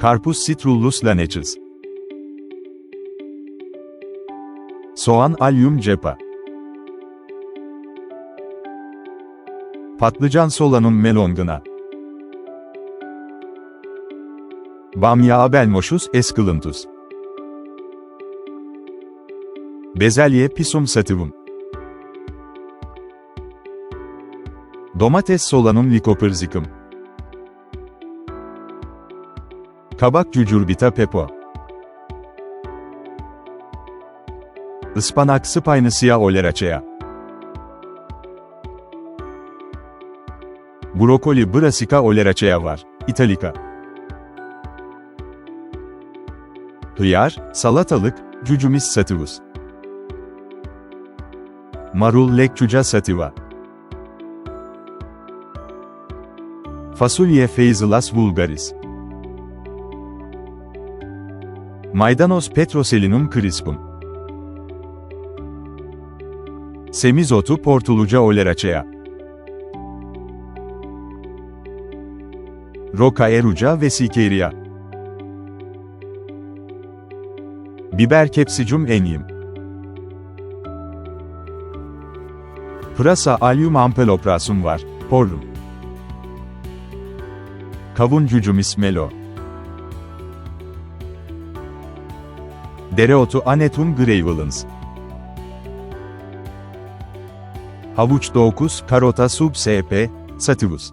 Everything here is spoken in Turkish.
Karpuz Citrullus lanecis. Soğan Allium cepa. Patlıcan Solanum melongena. Bamya Abelmoschus escullentus. Bezelye Pisum sativum. Domates Solanum lycopersicum. Kabak Cucurbita pepo. Ispanak Spinacia oleracea. Brokoli Brassica oleracea var. Italica. Hıyar, salatalık, Cucumis sativus. Marul Lekcuca sativa. Fasulye Phaselas vulgaris. Maydanoz Petroselinum crispum. Semizotu Portuluca oleracea. Roca eruca vesicaria. Biber Capsicum enium. Pırasa Allium ampeloprasum var. Porrum. Kavun Cucumis melo. Dereotu Anetum graevolens. Havuç Docus carota sub sp. sativus.